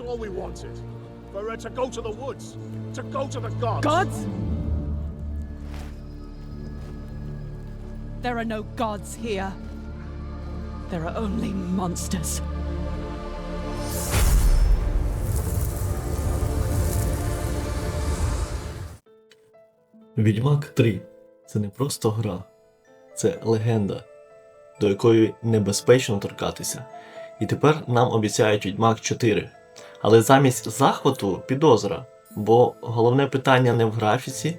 all we wanted. For uh, to go to the woods, to go to the gods. Gods? There are no gods here. There are only monsters. Відьмак 3 це не просто гра, це легенда, до якої небезпечно торкатися. І тепер нам обіцяють Відьмак 4. Але замість захвату підозра, бо головне питання не в графіці,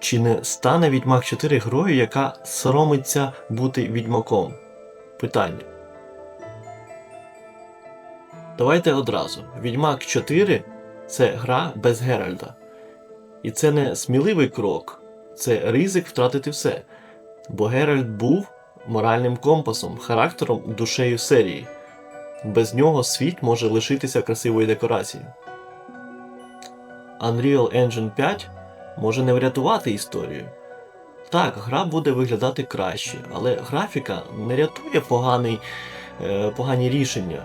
чи не стане Відьмак 4 грою, яка соромиться бути відьмаком? Питання. Давайте одразу. Відьмак 4 це гра без Геральда. І це не сміливий крок, це ризик втратити все. Бо Геральт був моральним компасом, характером, душею серії. Без нього світ може лишитися красивою декорацією. Unreal Engine 5 може не врятувати історію. Так, гра буде виглядати краще, але графіка не рятує поганий, е, погані рішення.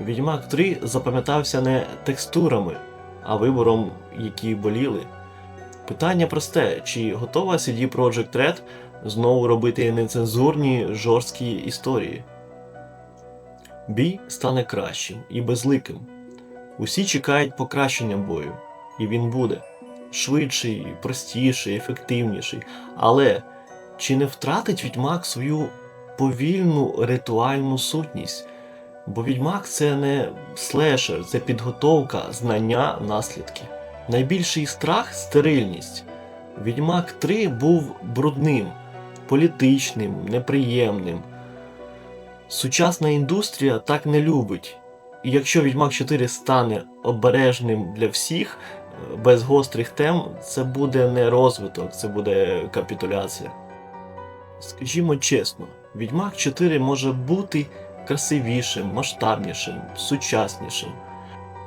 Відьмак 3 запам'ятався не текстурами, а вибором, які боліли. Питання просте: чи готова CD Projekt Red знову робити нецензурні жорсткі історії? Бій стане кращим і безликим. Усі чекають покращення бою, і він буде швидший, простіший, ефективніший. Але чи не втратить відьмак свою повільну ритуальну сутність? Бо відьмак це не слешер, це підготовка, знання, наслідки. Найбільший страх стерильність. Відьмак 3 був брудним, політичним, неприємним. Сучасна індустрія так не любить. І якщо Відьмак 4 стане обережним для всіх, е, без гострих тем, це буде не розвиток, це буде капітуляція. Скажімо чесно, Відьмак 4 може бути красивішим, масштабнішим, сучаснішим.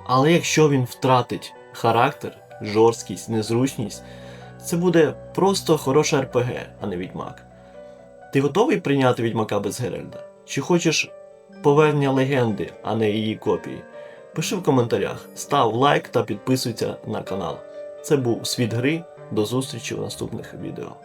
Але якщо він втратить характер, жорсткість, незручність, це буде просто хороша РПГ, а не відьмак. Ти готовий прийняти відьмака без Геральда? Чи хочеш повернення легенди, а не її копії? Пиши в коментарях, став лайк та підписуйся на канал. Це був світ гри. До зустрічі в наступних відео.